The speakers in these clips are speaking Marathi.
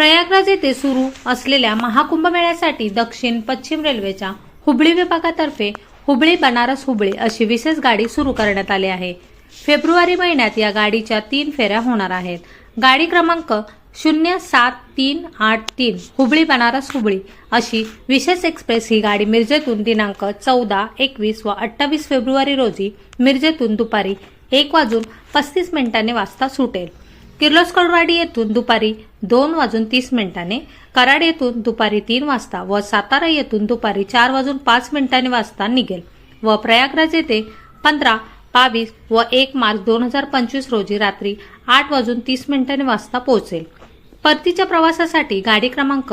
प्रयागराज येथे सुरू असलेल्या महाकुंभ मेळ्यासाठी दक्षिण पश्चिम रेल्वेच्या हुबळी विभागातर्फे हुबळी बनारस हुबळी अशी विशेष गाडी सुरू करण्यात आली आहे. फेब्रुवारी महिन्यात या गाडीच्या तीन फेऱ्या होणार आहेत. गाडी क्रमांक शून्य सात तीन आठ तीन हुबळी बनारस हुबळी अशी विशेष एक्सप्रेस ही गाडी मिरजेतून दिनांक चौदा एकवीस व अठ्ठावीस फेब्रुवारी रोजी मिरजेतून दुपारी एक वाजून पस्तीस मिनिटांनी वाजता सुटेल. किर्लोस्करवाडी येथून दुपारी दोन वाजून तीस मिनिटांनी कराड येथून दुपारी तीन वाजता व सातारा येथून दुपारी चार वाजून पाच मिनिटांनी वाजता निघेल व प्रयागराज येथे पंधरा बावीस व एक मार्च दोन हजार पंचवीस रोजी रात्री आठ वाजून तीस मिनिटांनी वाजता पोहोचेल. परतीच्या प्रवासासाठी गाडी क्रमांक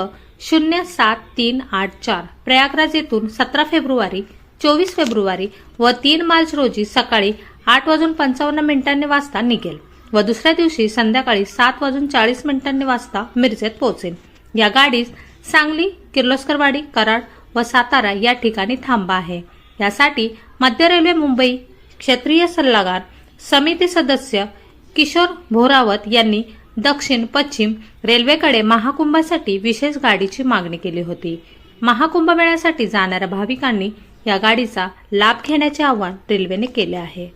शून्य सात तीन आठ चार प्रयागराज येथून सतरा फेब्रुवारी चोवीस फेब्रुवारी व तीन मार्च रोजी सकाळी आठ वाजून पंचावन्न मिनिटांनी वाजता निघेल. व दुसऱ्या दिवशी संध्याकाळी सात वाजून चाळीस मिनिटांनी वाजता मिरजेत पोहोचेल या गाडीस सांगली किर्लोस्करवाडी कराड व सातारा या ठिकाणी थांबा आहे. यासाठी मध्य रेल्वे मुंबई क्षेत्रीय सल्लागार समिती सदस्य किशोर भोरावत यांनी दक्षिण पश्चिम रेल्वेकडे महाकुंभासाठी विशेष गाडीची मागणी केली होती. महाकुंभ मेळ्यासाठी जाणाऱ्या भाविकांनी या गाडीचा लाभ घेण्याचे आवाहन रेल्वेने केले आहे.